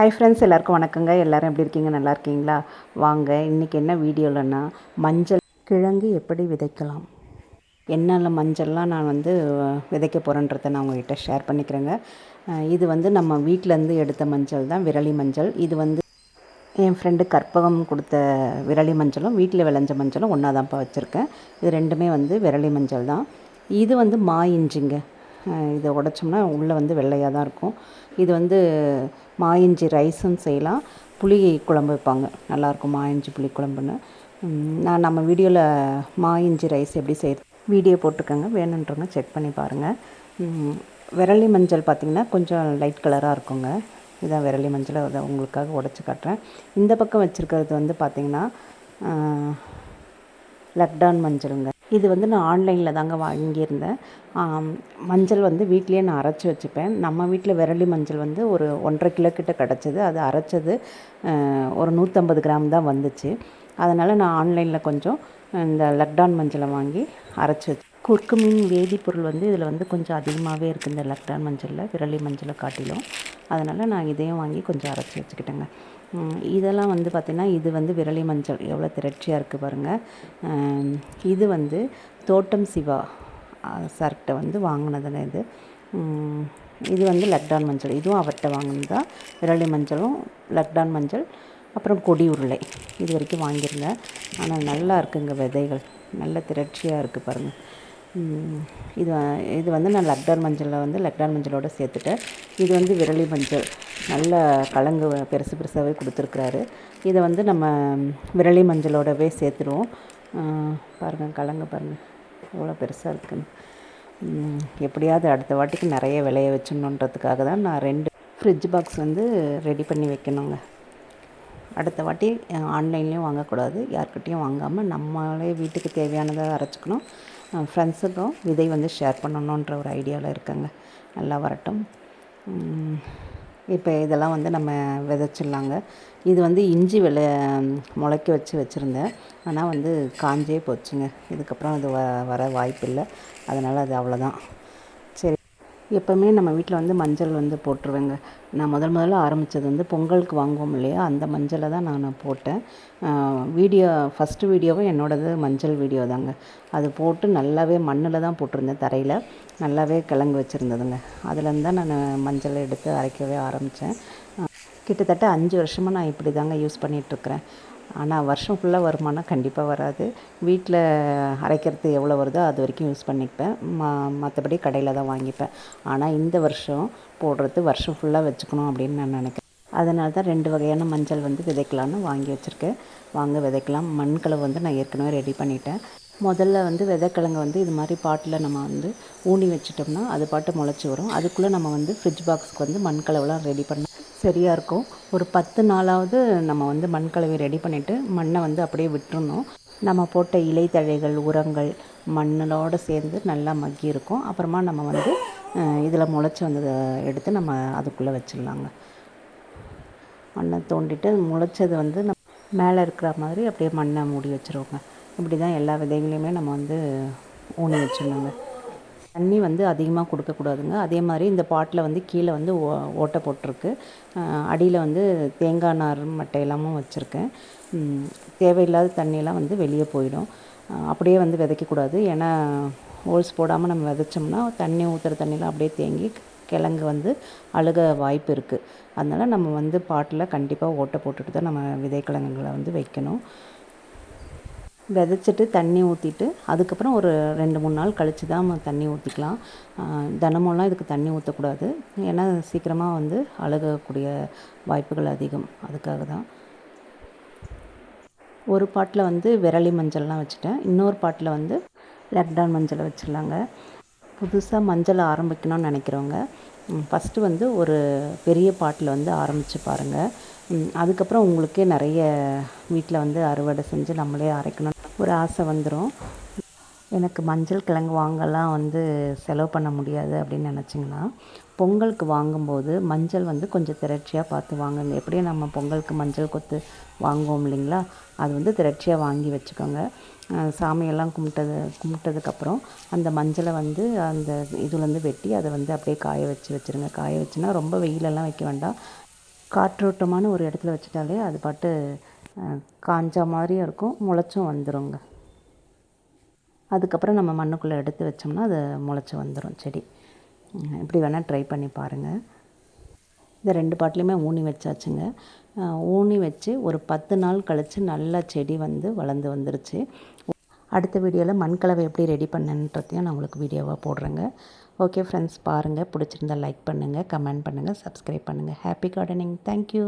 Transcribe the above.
Hi friends எல்லாருக்கும் வணக்கங்க. எல்லாரும் எப்படி இருக்கீங்க? நல்லா இருக்கீங்களா? வாங்க இன்றைக்கி என்ன வீடியோவில்னா மஞ்சள் கிழங்கு எப்படி விதைக்கலாம்? என்னென்ன மஞ்சள்லாம் நான் வந்து விதைக்க போகிறேன்றதை நான் உங்ககிட்ட ஷேர் பண்ணிக்கிறேங்க. இது வந்து நம்ம வீட்டிலேருந்து எடுத்த மஞ்சள் தான் விரலி மஞ்சள். இது வந்து என் ஃப்ரெண்டு கற்பகம் கொடுத்த விரலி மஞ்சளும் வீட்டில் விளைஞ்ச மஞ்சளும் ஒன்றா தான்ப்பா வச்சுருக்கேன். இது ரெண்டுமே வந்து விரலி மஞ்சள் தான். இது வந்து மா இஞ்சிங்க. இதை உடைச்சோம்னா உள்ளே வந்து வெள்ளையாக தான் இருக்கும். இது வந்து மா இஞ்சி ரைஸும் செய்யலாம். புளி குழம்பு வைப்பாங்க. நல்லாயிருக்கும் மா இஞ்சி புளி குழம்புன்னு. நான் நம்ம வீடியோவில் மா இஞ்சி ரைஸ் எப்படி செய்ய வீடியோ போட்டிருக்கேங்க வேணுன்றவங்க செக் பண்ணி பாருங்கள் விரலி மஞ்சள் பார்த்திங்கன்னா கொஞ்சம் லைட் கலராக இருக்குங்க. இதான் விரலி மஞ்சள். அதை உங்களுக்காக உடச்சி காட்டுறேன். இந்த பக்கம் வச்சுருக்கிறது வந்து பார்த்திங்கன்னா லக்டான் மஞ்சளுங்க. இது வந்து நான் ஆன்லைனில் தாங்க வாங்கியிருந்தேன். மஞ்சள் வந்து வீட்லேயே நான் அரைச்சி வச்சுப்பேன். நம்ம வீட்டில் விரலி மஞ்சள் வந்து ஒரு ஒன்றரை கிலோ கிட்ட கிடச்சிது. அது அரைச்சது ஒரு நூற்றம்பது கிராம் தான் வந்துச்சு. அதனால் நான் ஆன்லைனில் கொஞ்சம் இந்த லக்டான் மஞ்சளை வாங்கி அரைச்சி வச்சு குர்க்குமின் வேதிப்பொருள் வந்து இதில் வந்து கொஞ்சம் அதிகமாகவே இருக்குது இந்த லக்டான் மஞ்சளில் விரலி மஞ்சளை காட்டிலும். அதனால் நான் இதையும் வாங்கி கொஞ்சம் அரைச்சி வச்சுக்கிட்டேங்க. இதெல்லாம் வந்து பார்த்திங்கன்னா இது வந்து விரலி மஞ்சள். எவ்வளோ திரட்சியாக இருக்குது பாருங்கள் இது வந்து தோட்டம் சிவா சார்கிட்ட வந்து வாங்கினதுங்க இது. இது வந்து லக்டான் மஞ்சள். இதுவும் அவர்கிட்ட வாங்கினது தான். விரலி மஞ்சளும் லக்டான் மஞ்சள். அப்புறம் கொடி உருளை. இது வரைக்கும் வாங்கியிருந்தேன். ஆனால் நல்லா இருக்குங்க விதைகள். நல்ல திரட்சியாக இருக்குது பாருங்கள் இது இது வந்து நான் லக்டான் மஞ்சளில் வந்து லக்டான் மஞ்சளோட சேர்த்துட்டேன். இது வந்து விரலி மஞ்சள். நல்ல கலங்கு பெருசு பெருசாகவே கொடுத்துருக்குறாரு. இதை வந்து நம்ம விரலி மஞ்சளோடவே சேர்த்துருவோம். பாருங்கள் கலங்கு பாருங்கள் எவ்வளோ பெருசாக இருக்குன்னு. எப்படியாவது அடுத்த வாட்டிக்கு நிறைய விளைய வச்சிடணுன்றதுக்காக தான் நான் ரெண்டு ஃப்ரிட்ஜ் பாக்ஸ் வந்து ரெடி பண்ணி வைக்கணுங்க. அடுத்த வாட்டி ஆன்லைன்லேயும் வாங்கக்கூடாது. யார்கிட்டேயும் வாங்காமல் நம்மளே வீட்டுக்கு தேவையானதை அரைச்சிக்கணும். ஃப்ரெண்ட்ஸுக்கும் விதை வந்து ஷேர் பண்ணணுன்ற ஒரு ஐடியாவில் இருக்கேங்க. நல்லா வரட்டும். இப்போ இதெல்லாம் வந்து நம்ம விதைச்சிடலாங்க. இது வந்து இஞ்சி விளை முளைக்க வச்சு வச்சுருந்தேன். ஆனால் வந்து காஞ்சே போச்சுங்க. இதுக்கப்புறம் அது வ வர வாய்ப்பில்லை. அதனால் அது அவ்வளோதான் எப்போவுமே நம்ம வீட்டில் வந்து மஞ்சள் வந்து போட்டுருவேங்க. நான் முதல் முதல்ல ஆரம்பித்தது வந்து பொங்கலுக்கு வாங்குவோம் இல்லையா? அந்த மஞ்சளை தான் நான் போட்டேன். வீடியோ ஃபஸ்ட்டு வீடியோவும் என்னோடது மஞ்சள் வீடியோ தாங்க. அது போட்டு நல்லாவே மண்ணில் தான் போட்டிருந்தேன் தரையில். நல்லாவே கிழங்கு வச்சுருந்ததுங்க. அதுலேருந்து தான் நான் மஞ்சள் எடுத்து அரைக்கவே ஆரம்பித்தேன் கிட்டத்தட்ட அஞ்சு வருஷமாக நான் இப்படி தாங்க யூஸ் பண்ணிகிட்ருக்கிறேன் ஆனால் வருஷம் ஃபுல்லாக வருமானம் கண்டிப்பாக வராது. வீட்டில் அரைக்கிறது எவ்வளோ வருதோ அது வரைக்கும் யூஸ் பண்ணிப்பேன். ம மற்றபடி கடையில் தான் வாங்கிப்பேன். ஆனால் இந்த வருஷம் போடுறது வருஷம் ஃபுல்லாக வச்சுக்கணும் அப்படின்னு நான் நினைக்கிறேன். அதனால தான் ரெண்டு வகையான மஞ்சள் வந்து விதைக்கலான்னு வாங்கி வச்சுருக்கேன். வாங்க விதைக்கலாம். மண்கலவை வந்து நான் ஏற்கனவே ரெடி பண்ணிட்டேன். முதல்ல வந்து விதைக்கிழங்க வந்து இது மாதிரி பாட்டில் நம்ம வந்து ஊனி வச்சிட்டோம்னா அது பாட்டு முளைச்சி வரும். அதுக்குள்ளே நம்ம வந்து ஃப்ரிட்ஜ் பாக்ஸ்க்கு வந்து மண்கலவெலாம் ரெடி பண்ண சரியாக இருக்கும். ஒரு பத்து நாளாவது நம்ம வந்து மண்கலவை ரெடி பண்ணிவிட்டு மண்ணை வந்து அப்படியே விட்டுருணும் நம்ம போட்ட இலைத்தழைகள் உரங்கள் மண்ணோடு சேர்ந்து நல்லா மக்கி இருக்கும். அப்புறமா நம்ம வந்து இதில் முளைச்சி வந்ததை எடுத்து நம்ம அதுக்குள்ளே வச்சிடலாங்க. மண்ணை தோண்டிட்டு முளைச்சது வந்து நம்ம மேலே இருக்கிற மாதிரி அப்படியே மண்ணை மூடி வச்சுருவோங்க. இப்படி தான் எல்லா விதைகளையுமே நம்ம வந்து ஊனி வச்சிடணுங்க. தண்ணி வந்து அதிகமாக கொடுக்கக்கூடாதுங்க அதே மாதிரி இந்த பாட்டில் வந்து கீழே வந்து ஓ ஓட்டை போட்டிருக்கு. அடியில் வந்து தேங்காய் நார் மட்டை எல்லாமும் வச்சுருக்கேன். தேவையில்லாத தண்ணியெல்லாம் வந்து வெளியே போயிடும். அப்படியே வந்து விதைக்கக்கூடாது ஏன்னா ஹோல்ஸ் போடாமல் நம்ம விதைச்சோம்னா தண்ணி ஊற்றுற தண்ணியெலாம் அப்படியே தேங்கி கிழங்கு வந்து அழுக வாய்ப்பு இருக்குது அதனால் நம்ம வந்து பாட்டில் கண்டிப்பாக ஓட்டை போட்டுட்டு தான் நம்ம விதைக்கிழங்குகளை வந்து வைக்கணும். விதைச்சிட்டு தண்ணி ஊற்றிட்டு அதுக்கப்புறம் ஒரு ரெண்டு மூணு நாள் கழித்து தான் நம்ம தண்ணி ஊற்றிக்கலாம் தினமும்லாம் இதுக்கு தண்ணி ஊற்றக்கூடாது ஏன்னா சீக்கிரமாக வந்து அழுகக்கூடிய வாய்ப்புகள் அதிகம். அதுக்காக தான். ஒரு பாட்டில் வந்து விரலி மஞ்சள்லாம் வச்சுட்டேன். இன்னொரு பாட்டில் வந்து லக்டான் மஞ்சளை வச்சிடலாங்க. புதுசாக மஞ்சள் ஆரம்பிக்கணும்னு நினைக்கிறவங்க ஃபஸ்ட்டு வந்து ஒரு பெரிய பாட்டில் வந்து ஆரம்பித்து பாருங்கள் அதுக்கப்புறம் உங்களுக்கே நிறைய வீட்டில் வந்து அறுவடை செஞ்சு நம்மளே அரைக்கணும். ஒரு ஆசை வந்துடும் எனக்கு மஞ்சள் கிழங்கு வாங்கலாம் வந்து செலவு பண்ண முடியாது அப்படின்னு நினச்சிங்கன்னா பொங்கலுக்கு வாங்கும்போது மஞ்சள் வந்து கொஞ்சம் திரட்சியாக பார்த்து வாங்குங்க. எப்படியும் நம்ம பொங்கலுக்கு மஞ்சள் கொத்து வாங்குவோம் இல்லைங்களா? அது வந்து திரட்சியாக வாங்கி வச்சுக்கோங்க. சாமியெல்லாம் கும்பிட்டது கும்பிட்டதுக்கப்புறம் அந்த மஞ்சளை வந்து அந்த இதுலேருந்து வெட்டி அதை வந்து அப்படியே காய வச்சு வச்சுருங்க. காய வச்சுன்னா ரொம்ப வெயிலெல்லாம் வைக்க வேண்டாம். காற்றோட்டமான ஒரு இடத்துல வச்சுட்டாலே அது பாட்டு காஞ்ச மாதிரியும் இருக்கும். முளைச்சும் வந்துருங்க. அதுக்கப்புறம் நம்ம மண்ணுக்குள்ளே எடுத்து வச்சோம்னா அது முளைச்சி வந்துடும் செடி. இப்படி வேணால் ட்ரை பண்ணி பாருங்கள் இந்த ரெண்டு பாட்டிலையுமே ஊனி வச்சாச்சுங்க. ஊனி வச்சு ஒரு பத்து நாள் கழித்து நல்லா செடி வந்து வளர்ந்து வந்துருச்சு. அடுத்த வீடியோவில் மண்கலவை எப்படி ரெடி பண்ணன்றதையும் நான் உங்களுக்கு வீடியோவாக போடுறேங்க. ஓகே ஃப்ரெண்ட்ஸ் பாருங்கள் பிடிச்சிருந்தா லைக் பண்ணுங்கள் கமெண்ட் பண்ணுங்கள் சப்ஸ்கிரைப் பண்ணுங்கள் ஹாப்பி கார்டனிங் தேங்க்யூ